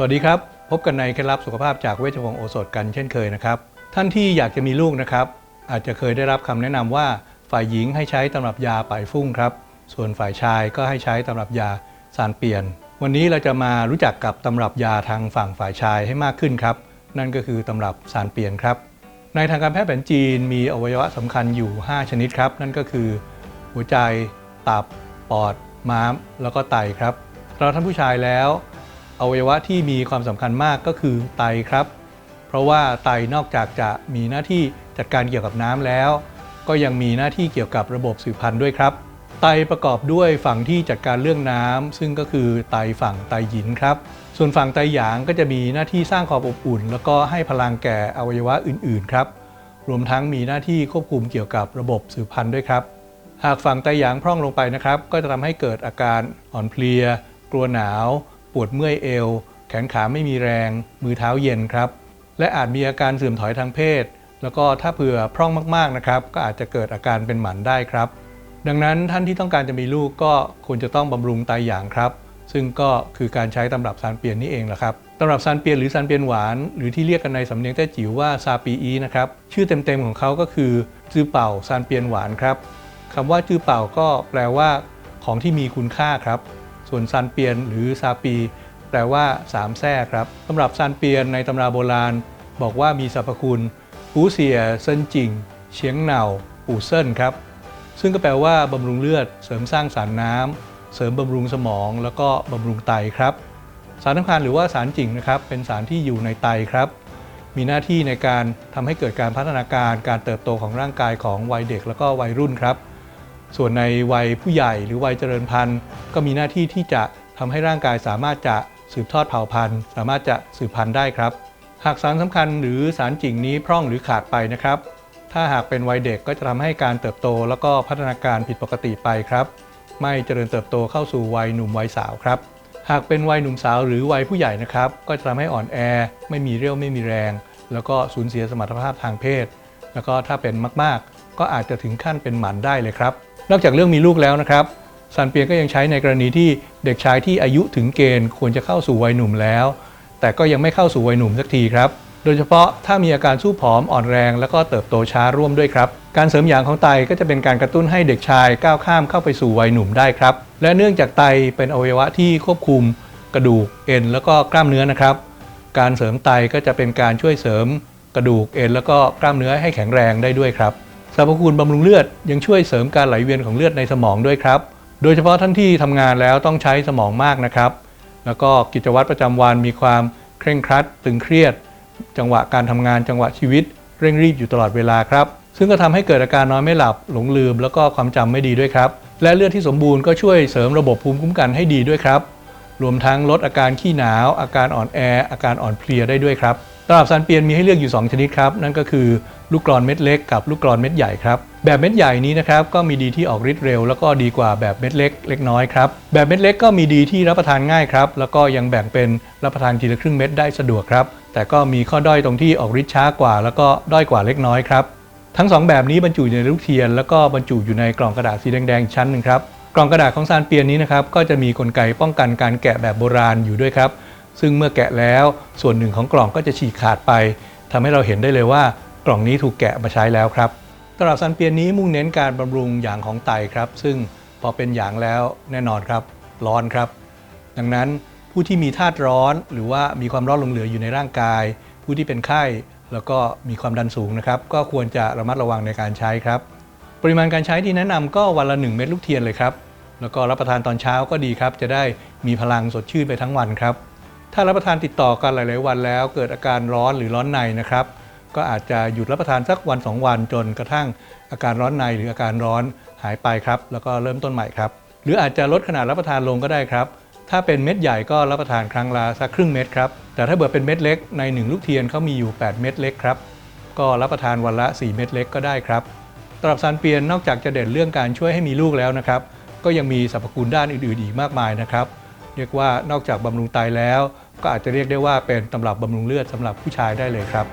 สวัสดีครับ พบกันในเคล็ดลับสุขภาพจากเวชพงศ์โอสถกันเช่นเคยนะครับ ท่านที่อยากจะมีลูกนะครับ อาจจะเคยได้รับคำแนะนำว่าฝ่ายหญิงให้ใช้ตำรับยาป่ายฟุ้งครับ ส่วนฝ่ายชายก็ให้ใช้ตำรับยาสารเปลี่ยน วันนี้เราจะมารู้จักกับตำรับยาทางฝั่งฝ่ายชายให้มากขึ้นครับ นั่นก็คือตำรับสารเปลี่ยนครับ ในทางการแพทย์แผนจีนมีอวัยวะสำคัญอยู่ 5 ชนิดครับ นั่นก็คือ หัวใจ ตับ ปอด ม้าม แล้วก็ไตครับสำหรับท่านผู้ชายแล้ว อวัยวะที่มีความสำคัญมากก็คือไตครับ เพราะว่าไตนอกจากจะมีหน้าที่จัดการเกี่ยวกับน้ำแล้ว ก็ยังมีหน้าที่เกี่ยวกับระบบสืบพันธุ์ด้วยครับ ไตประกอบด้วยฝั่งที่จัดการเรื่องน้ำซึ่งก็คือไตฝั่งไตหยินครับ ส่วนฝั่งไตหยางก็จะมีหน้าที่สร้างความอบอุ่น แล้วก็ให้พลังแก่อวัยวะอื่นๆครับ รวมทั้งมีหน้าที่ควบคุมเกี่ยวกับระบบสืบพันธุ์ด้วยครับ หากฝั่งไตหยางพร่องลงไปนะครับ ก็จะทำให้เกิดอาการอ่อนเพลีย กลัวหนาว ปวดเมื่อยเอว แขนขาไม่มีแรง มือเท้าเย็นครับ และอาจมีอาการเสื่อมถอยทางเพศ แล้วก็ถ้าเผื่อพร่องมากๆนะครับ ก็อาจจะเกิดอาการเป็นหมันได้ครับ ดังนั้นท่านที่ต้องการจะมีลูกก็ควรจะต้องบำรุงไตหยางครับ ซึ่งก็คือการใช้ตำรับซานเปียนนี่เองแหละครับตำรับซานเปียนหรือซานเปียนหวาน หรือที่เรียกกันในสำเนียงแต้จิ๋วว่าซาปีอีนะครับชื่อเต็มๆของเขาก็คือจื้อเป่าซานเปียนหวานครับคำว่าจื้อเป่าก็แปลว่าของที่มีคุณค่าครับ ส่วนซานเปียนหรือซาปี แปลว่าสามแทร่ครับสำหรับซานเปียนในตำราโบราณ บอกว่ามีสรรพคุณปูเสียเซินจิงเฉียงเหน่าปูเซินครับ ซึ่งก็แปลว่าบำรุงเลือด เสริมสร้างสารน้ำเสริมบำรุงสมอง แล้วก็บำรุงไตครับ สารสำคัญหรือว่าสารจิงนะครับ เป็นสารที่อยู่ในไตครับ มีหน้าที่ในการทำให้เกิดการพัฒนาการการเติบโตของร่างกายของวัยเด็ก แล้วก็วัยรุ่นครับ ส่วนในวัยผู้ใหญ่หรือวัยเจริญพันธุ์ ก็มีหน้าที่ที่จะทำให้ร่างกายสามารถจะสืบทอดเผ่าพันธุ์ สามารถจะสืบพันธุ์ได้ครับ หากสารสำคัญหรือสารจิงนี้พร่องหรือขาดไปนะครับ ถ้าหากเป็นวัยเด็กก็จะทำให้การเติบโต แล้วก็พัฒนาการผิดปกติไปครับ ไม่เจริญเติบโตเข้าสู่วัยหนุ่มวัยสาวครับ หากเป็นวัยหนุ่มสาวหรือวัยผู้ใหญ่นะครับ ก็จะทำให้อ่อนแอ ไม่มีเรี่ยวไม่มีแรง แล้วก็สูญเสียสมรรถภาพทางเพศ แล้วก็ถ้าเป็นมาก ๆ ก็อาจจะถึงขั้นเป็นหมันได้เลยครับ นอกจากเรื่องมีลูกแล้วนะครับซันเปียก็ยังใช้ในกรณีที่เด็กชายที่อายุถึงเกณฑ์ควรจะเข้าสู่วัยหนุ่มแล้ว แต่ก็ยังไม่เข้าสู่วัยหนุ่มสักทีครับ โดยเฉพาะถ้ามีอาการสู้ผอมอ่อนแรง แล้วก็เติบโตช้าร่วมด้วยครับ การเสริมหยางของไตก็จะเป็นการกระตุ้นให้เด็กชายก้าวข้ามเข้าไปสู่วัยหนุ่มได้ครับ และเนื่องจากไตเป็นอวัยวะที่ควบคุม กระดูกเอ็นแล้วก็กล้ามเนื้อนะครับ การเสริมไตก็จะเป็นการช่วยเสริม กระดูกเอ็นแล้วก็กล้ามเนื้อให้แข็งแรงได้ด้วยครับ สรรพคุณบำรุงเลือดยังช่วยเสริมการไหลเวียนของเลือดในสมองด้วยครับ โดยเฉพาะท่านที่ทำงานแล้วต้องใช้สมองมากนะครับ แล้วก็กิจวัตรประจำวันมีความเคร่งครัด ตึงเครียด จังหวะการทำงานจังหวะชีวิต เร่งรีบอยู่ตลอดเวลาครับ ซึ่งก็ทำให้เกิดอาการนอนไม่หลับหลงลืม แล้วก็ความจำไม่ดีด้วยครับ และเลือดที่สมบูรณ์ก็ช่วยเสริมระบบภูมิคุ้มกันให้ดีด้วยครับ รวมทั้งลดอาการขี้หนาว อาการอ่อนแอ อาการอ่อนเพลียได้ด้วยครับ ตลับซันเปียนมีให้เลือกอยู่ 2 ชนิดครับ นั่นก็คือลูกกรอนเม็ดเล็กกับลูกกรอนเม็ดใหญ่ครับ แบบเม็ดใหญ่นี้นะครับก็มีดีที่ออกฤทธิ์เร็ว แล้วก็ดีกว่าแบบเม็ดเล็กเล็กน้อยครับแบบเม็ดเล็กก็มีดีที่รับประทานง่ายครับแล้วก็ยังแบ่งเป็นรับประทานทีละครึ่งเม็ดได้สะดวกครับแต่ก็มีข้อด้อยตรงที่ออกฤทธิ์ช้ากว่า แล้วก็ด้อยกว่าเล็กน้อยครับทั้ง 2 แบบนี้บรรจุอยู่ในลูกเทียน แล้วก็บรรจุอยู่ในกล่องกระดาษสีแดงๆชั้นหนึ่งครับกล่องกระดาษของซานเปียนนี้นะครับก็จะมีกลไกป้องกันการแกะแบบโบราณอยู่ด้วยครับ ซึ่งเมื่อแกะแล้วส่วนหนึ่งของกล่องก็จะฉีกขาดไปทำให้เราเห็นได้เลยว่ากล่องนี้ถูกแกะมาใช้แล้วครับตลับซันเปียนนี้มุ่งเน้นการบำรุงอย่างของไตครับ ซึ่งพอเป็นอย่างแล้วแน่นอนครับ ร้อนครับ ดังนั้นผู้ที่มีธาตุร้อน หรือว่ามีความร้อนหลงเหลืออยู่ในร่างกาย ผู้ที่เป็นไข้แล้วก็มีความดันสูงนะครับ ก็ควรจะระมัดระวังในการใช้ครับ ปริมาณการใช้ที่แนะนำก็วันละ 1 เม็ดลูกเทียนเลยครับ แล้วก็รับประทานตอนเช้าก็ดีครับ จะได้มีพลังสดชื่นไปทั้งวันครับ ถ้ารับประทานติดต่อกันหลาย ๆ วันแล้ว เกิดอาการร้อนหรือร้อนในนะครับ ก็อาจจะหยุดรับประทานสักวัน 2 วันจนกระทั่งอาการร้อนในหรืออาการร้อนหายไปครับ แล้วก็เริ่มต้นใหม่ครับ หรืออาจจะลดขนาดรับประทานลงก็ได้ครับ ถ้าเป็นเม็ดใหญ่ก็รับประทานครั้งละสักครึ่งเม็ดครับ แต่ถ้าเกิดเป็นเม็ดเล็กใน 1 ลูกเทียนเขามีอยู่ 8 เม็ดเล็กครับ ก็รับประทานวันละ 4 เม็ดเล็กก็ได้ครับตลับซันเปียนนอกจากจะเด่นเรื่องการช่วยให้มีลูกแล้วนะครับ ก็ยังมีสรรพคุณด้านอื่น ๆ อีกมากมายนะครับ เรียกว่านอกจากบำรุงไตแล้ว ก็อาจจะเรียกได้ว่าเป็นตำรับบำรุงเลือดสำหรับผู้ชายได้เลยครับ